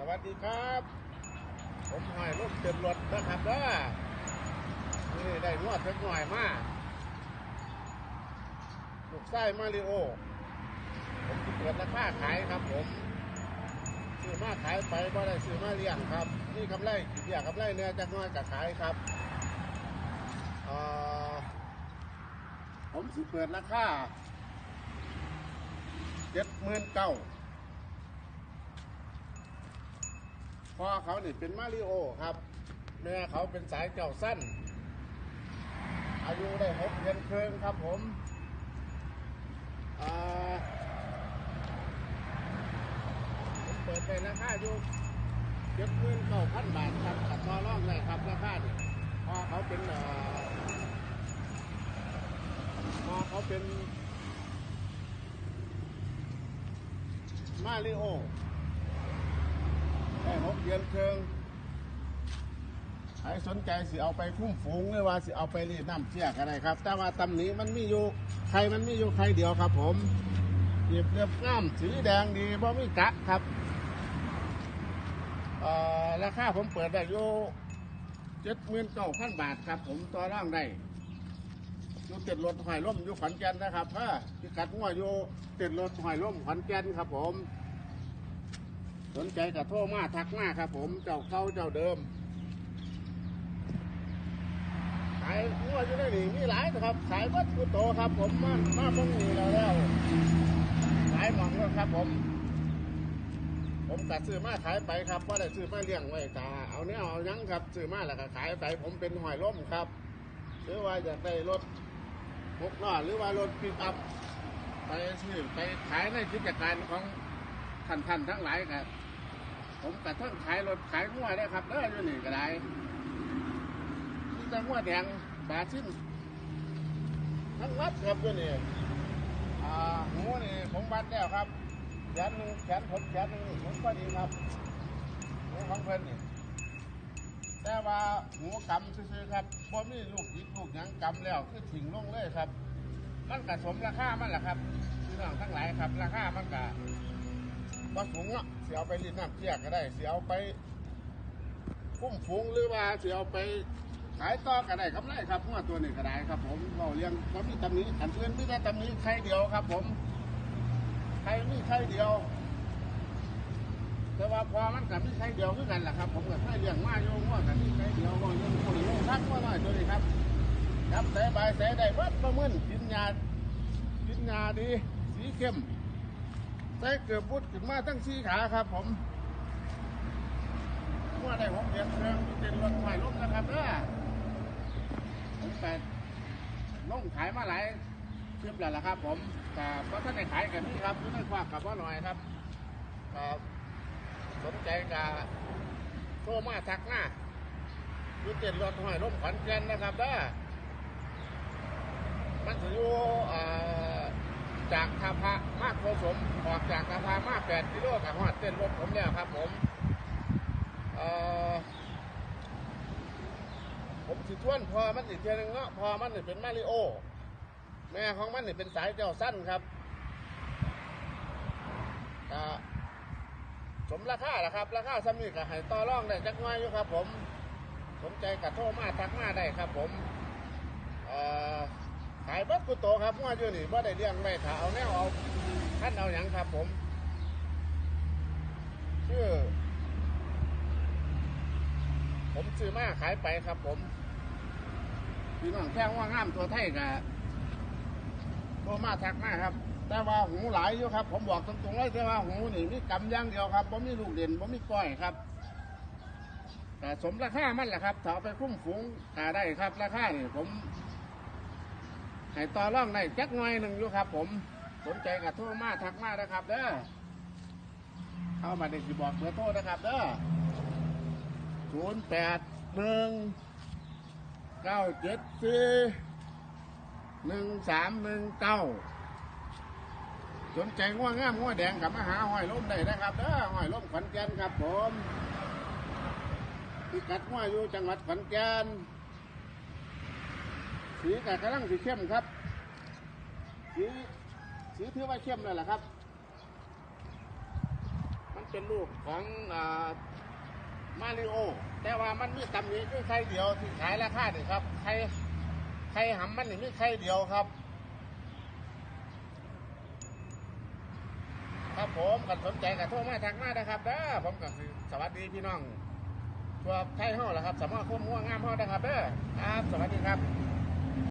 สวัสดีครับ ผมหอยลูกเต็มรถนะครับเด้อนี่ได้งวดสักหน่อยมาลูกไส้มาริโอ ผมเปิดราคาขายครับผมซื้อมาขายไปบ่ได้ซื้อมาเลี้ยงครับ นี่กำไรกี่เดียกำไรเนี่ยจะน้อยกับขายครับเอ่อผมสิเปิดราคาเจ็ดหมื่นเก้า พ่อเขานี่เป็นมาริโอครับ แม่เขาเป็นสายเจ้าสั้น อายุได้หกเดือนครึ่งครับผมผมเปิดไปราคาอยู่เจ็ดหมื่นเก้าพันบาทครับตัดต่อรองเลยครับราคานี่พ่อเขาเป็นพ่อเขาเป็นมาริโอ ได้หกเดือนเคืองใครสนใจสิเอาไปคุ้มฝูงหรือว่าสิเอาไปรีดน้ำเชี่ยกันได้ครับ แต่ว่าตำหนี้มันมีอยู่ใครมันมีอยู่ใครเดียวครับ ผมเรียบเรียบงามสีแดงดีบ่มีกะครับเอ่อราคาผมเปิดได้อยู่เจ็ดหมื่นเก้าพันบาทครับ ผมต่อร่างได้อยู่ติดรถหอยล่มอยู่ขอนแก่นนะครับถ้าพิกัดงัวอยู่ติดรถหอยล่มขอนแก่นครับผม สนใจกับโทรมาทักมาครับผม เจ้าเก่าเจ้าเดิมขายงัวอยู่ได้หนิมีหลายนะครับขายวัตถุโตครับ ผมมามาบิ่งนี่แล้วแล้วขายหมองแล้วครับผม ผมกัดซื้อมาขายไปครับว่าได้ซื้อมาเลี้ยงไว้กาเอาเนี้ยเอายังครับซื้อมาแล้วก็ขายไปผมเป็นหอยล้มครับ หรือว่าจะได้รถหกล้อหรือว่ารถปิกอัพไปซื้อไปขายในกิจการของท่านท่านทั้งหลายครับ ผมกระทั่งขายรถขายงัวได้ครับเด้ออยู่นี่ก็ได้นี่แต่งัวแดงบาซินทั้งวัดครับอยู่นี่อ่าหูนี่ผมบัดแล้วครับแขนหนึ่งแขนผมแขนหนึ่งผมก็ดีครับหูของเพิ่นนี่แต่ว่าหูกำซื่อครับพอมีลูกยิกลูกยังกำแล้วคือถิงลงเลยครับ มันกะสมราคามันแหละครับพี่น้องทั้งหลายครับ ราคามันกะ บ่สูงเนาะเสียเอาไปรีดน้ำเชี่ยก็ได้ เสียเอาไปคุ้มฝูงหรือว่าเสียเอาไปขายต่อก็ได้กำไรครับงวดตัวนี้ก็ได้ครับ ผมเราเลี้ยงก็มีตำหนี้อันอื่นมีแต่ตำหนี้ใครเดียวครับ ผมใครมีใครเดียว แต่ว่าพอมันกับมีใครเดียวคือกันแหละครับ ผมกับใครเลี้ยงมาโยงว่ากับมีใครเดียวว่ายังคนโยงทักว่าน้อยตัวนี้ครับครับใส่ใบใส่ได้เบิดประมึนกินยากินยาดีสีเข้ม ใส่เกือบพุดขึ้นมาตั้งสี่ขาครับ ผมเมื่อได้ผมเรียนเครื่องมีเต็นรถไฟลมนะครับเด้อผมแปดลงขายมาหลายคลิปแล้วล่ะครับ ผมแต่ก็ท่านได้ขายกันนี่ครับอยู่ในควักกับว่าหน่อยครับครับสนใจกับโทรมาทักหน้ามีเต็นรถหอยลมขอนแก่นนะครับเด้อมันจะอยู่อ่า จากทาพระมากโกสมออกจากทาพระมากแปดกิโลกับหอดเต้นรถผมแล้วครับผมเอ่อผมสิทวนพอมันอีกเทียนึงเนาะพอมันนี่เป็นมาริโอ แม่ของมันนี่เป็นสายเจ้าสั้นครับก็สมราคาแหละครับ ราคาสำนีกับให้ต่อร่องได้จักหน้อยอยู่ครับ ผม สนใจกับโทรมาทักมาได้ครับ ผมเอ่อ ขายบัดกุโตครับว่าอยู่นี่ว่ได้เลี้ยงไม่ถ้าเอาแนวเอาท่านเอาอย่างครับผมชื่อผมซื้อมาขายไปครับ ผมพี่น้องแท่งว่างามตัวไทยกับโทรมาทักมาครับ แต่ว่าหูหลายอยู่ครับ ผมบอกตรงๆเลยแต่ว่าหูนี่มีกำย่างเดียวครับผมมีลูกเด่นผมมีก้อยครับแต่สมราคามันแหละครับถ้าเอาไปคุ้มฝูงกาได้ครับ ราคานี่ผม ให้ต่อร่องได้จักหน่อยหนึ่งอยู่ครับ ผมสนใจกับโทรมาทักมานะครับ เด้อเข้ามาได้สิบอกเบอร์โทรนะครับเด้อศูนย์แปดหนึ่งเก้าเจ็ดสี่หนึ่งสามหนึ่งเก้าสนใจง่วงงามง่วแดงกับมาหาหอยล้มได้นะครับเด้อหอยล้มขอนแก่นครับผมพิกัดง่วอยู่จังหวัดขอนแก่น สีกกำลังสีเข้มครับ สีสีถือว่าเข้มเลยแหละครับ มันเป็นลูกของอ่ามาริโอ แต่ว่ามันมีตำหนิคือไข่เดียวที่ขายราคานี่ครับไข่ไข่หำมันนี่มีไข่เดียวครับ ครับผมกันสนใจกับโทรมาทักมานะครับเด้อผมก็คือสวัสดีพี่น้อง ทั่วไทยเฮาแหละครับสามารถควบมั่วงามเฮาได้ครับเด้อครับ สวัสดีครับ